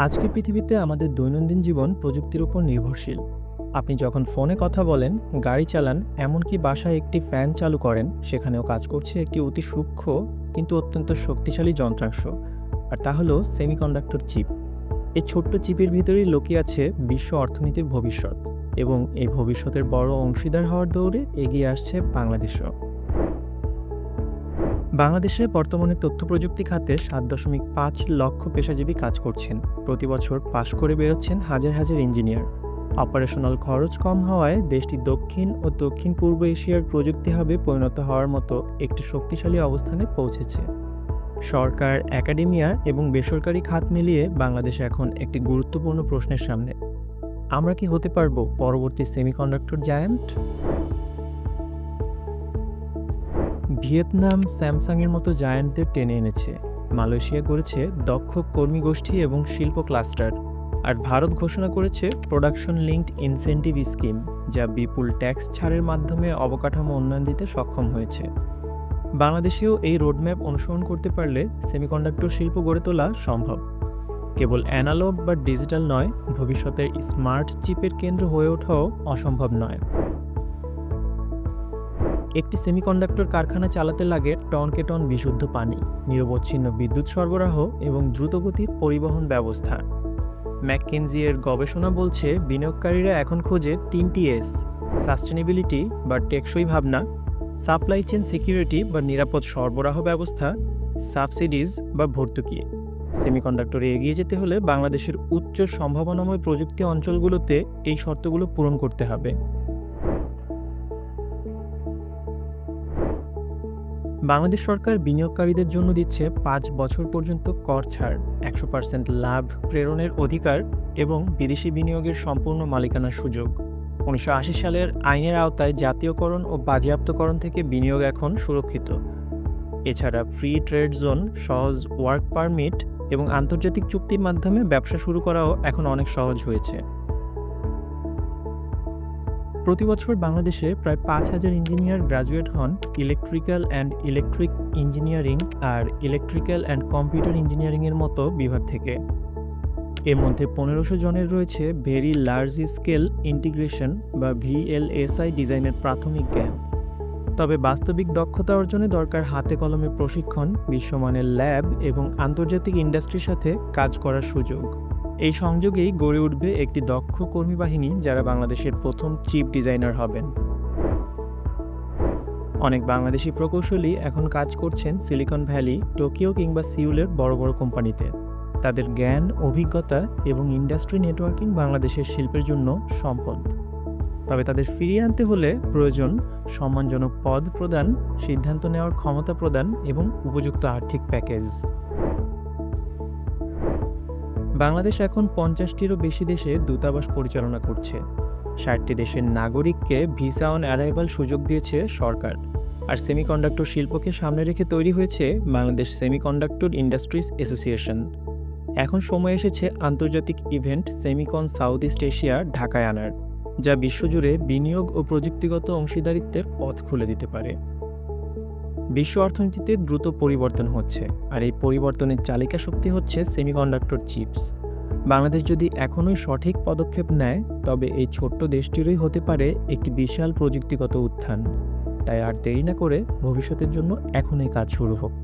আজকের পৃথিবীতে আমাদের দৈনন্দিন জীবন প্রযুক্তির উপর নির্ভরশীল। আপনি যখন ফোনে কথা বলেন, গাড়ি চালান, এমনকি বাসায় একটি ফ্যান চালু করেন, সেখানেও কাজ করছে একটি অতি সূক্ষ্ম কিন্তু অত্যন্ত শক্তিশালী যন্ত্রাংশ। আর তা হলো সেমিকন্ডাক্টর চিপ। এই ছোট্ট চিপের ভিতরেই লুকিয়ে আছে বিশ্ব অর্থনীতির ভবিষ্যৎ। এবং এই ভবিষ্যতের বড় অংশীদার হওয়ার দৌড়ে এগিয়ে আসছে বাংলাদেশও। বাংলাদেশে বর্তমানে তথ্য প্রযুক্তি খাতে সাত দশমিক পাঁচ লক্ষ পেশাজীবী কাজ করছেন। প্রতি বছর পাশ করে বেরোচ্ছেন হাজার হাজার ইঞ্জিনিয়ার। অপারেশনাল খরচ কম হওয়ায় দেশটি দক্ষিণ ও দক্ষিণ পূর্ব এশিয়ার প্রযুক্তি হাবে পরিণত হওয়ার মতো একটি শক্তিশালী অবস্থানে পৌঁছেছে। সরকার, একাডেমিয়া এবং বেসরকারি খাত মিলিয়ে বাংলাদেশ এখন একটি গুরুত্বপূর্ণ প্রশ্নের সামনে। আমরা কি হতে পারব? পরবর্তী সেমিকন্ডাক্টর জায়ান্ট? ভিয়েতনাম স্যামসাংয়ের মতো জায়ান্টদের টেনে এনেছে। মালয়েশিয়া করেছে দক্ষ কর্মী গোষ্ঠী এবং শিল্প ক্লাস্টার। আর ভারত ঘোষণা করেছে প্রোডাকশন লিঙ্কড ইনসেন্টিভ স্কিম, যা বিপুল ট্যাক্স ছাড়ের মাধ্যমে অবকাঠামো উন্নয়ন দিতে সক্ষম হয়েছে। বাংলাদেশেও এই রোডম্যাপ অনুসরণ করতে পারলে সেমিকন্ডাক্টর শিল্প গড়ে তোলা সম্ভব। কেবল অ্যানালগ বা ডিজিটাল নয়, ভবিষ্যতের স্মার্ট চিপের কেন্দ্র হয়ে ওঠাও অসম্ভব নয়। একটি সেমিকন্ডাক্টর কারখানা চালাতে লাগে টনকে টন বিশুদ্ধ পানি, নিরবচ্ছিন্ন বিদ্যুৎ সরবরাহ এবং দ্রুতগতির পরিবহন ব্যবস্থা। ম্যাককেনজি এর গবেষণা বলছে, বিনিয়োগকারীরা এখন খোঁজে তিনটি এস সাস্টেনেবিলিটি বা টেকসই ভাবনা, সাপ্লাই চেন সিকিউরিটি বা নিরাপদ সরবরাহ ব্যবস্থা, সাবসিডিজ বা ভর্তুকি। সেমিকন্ডাক্টরে এগিয়ে যেতে হলে বাংলাদেশের উচ্চ সম্ভাবনাময় প্রযুক্তি অঞ্চলগুলোতে এই শর্তগুলো পূরণ করতে হবে। বাংলাদেশ সরকার বিনিয়োগকারীদের জন্য দিচ্ছে পাঁচ বছর পর্যন্ত কর ছাড়, একশো পার্সেন্ট লাভ, প্রেরণের অধিকার এবং বিদেশি বিনিয়োগের সম্পূর্ণ মালিকানার সুযোগ। উনিশশো আশি সালের আইনের আওতায় জাতীয়করণ ও বাজেয়াপ্তকরণ থেকে বিনিয়োগ এখন সুরক্ষিত। এছাড়া ফ্রি ট্রেড জোন, সহজ ওয়ার্ক পারমিট এবং আন্তর্জাতিক চুক্তির মাধ্যমে ব্যবসা শুরু করাও এখন অনেক সহজ হয়েছে। প্রতি বছর বাংলাদেশে প্রায় পাঁচ হাজার ইঞ্জিনিয়ার গ্রাজুয়েট হন ইলেকট্রিক্যাল অ্যান্ড ইলেকট্রিক ইঞ্জিনিয়ারিং আর ইলেকট্রিক্যাল অ্যান্ড কম্পিউটার ইঞ্জিনিয়ারিংয়ের মতো বিভাগ থেকে। এর মধ্যে পনেরোশো জনের রয়েছে ভেরি লার্জ স্কেল ইন্টিগ্রেশন বা ভিএলএসআই ডিজাইনের প্রাথমিক জ্ঞান। তবে বাস্তবিক দক্ষতা অর্জনে দরকার হাতে কলমে প্রশিক্ষণ, বিশ্বমানের ল্যাব এবং আন্তর্জাতিক ইন্ডাস্ট্রির সাথে কাজ করার সুযোগ। এই সংযোগেই গড়ে উঠবে একটি দক্ষ কর্মী বাহিনী যারা বাংলাদেশের প্রথম চিপ ডিজাইনার হবেন। অনেক বাংলাদেশি প্রকৌশলী এখন কাজ করছেন সিলিকন ভ্যালি, টোকিও কিংবা সিউলের বড় বড় কোম্পানিতে। তাদের জ্ঞান, অভিজ্ঞতা এবং ইন্ডাস্ট্রি নেটওয়ার্কিং বাংলাদেশের শিল্পের জন্য সম্পদ। তবে তাদের ফিরিয়ে আনতে হলে প্রয়োজন সম্মানজনক পদ প্রদান, সিদ্ধান্ত নেওয়ার ক্ষমতা প্রদান এবং উপযুক্ত আর্থিক প্যাকেজ। বাংলাদেশ এখন পঞ্চাশটিরও বেশি দেশে দূতাবাস পরিচালনা করছে। ষাটটি দেশের নাগরিককে ভিসা অন অ্যারাইভাল সুযোগ দিয়েছে সরকার। আর সেমিকন্ডাক্টর শিল্পকে সামনে রেখে তৈরি হয়েছে বাংলাদেশ সেমিকন্ডাক্টর ইন্ডাস্ট্রিজ অ্যাসোসিয়েশন। এখন সময় এসেছে আন্তর্জাতিক event Semicon South East Asia ঢাকায় আনার, যা বিশ্বজুড়ে বিনিয়োগ ও প্রযুক্তিগত অংশীদারিত্বের পথ খুলে দিতে পারে। বিশ্ব অর্থনীতিতে দ্রুত পরিবর্তন হচ্ছে, আর এই পরিবর্তনের চালিকা শক্তি হচ্ছে সেমিকন্ডাক্টর চিপস বাংলাদেশ যদি এখনোই সঠিক পদক্ষেপ নেয়, তবে এই ছোট্ট দেশটিরই হতে পারে একটি বিশাল প্রযুক্তিগত উত্থান। তাই আর দেরি না করে ভবিষ্যতের জন্য এখনই কাজ শুরু হোক।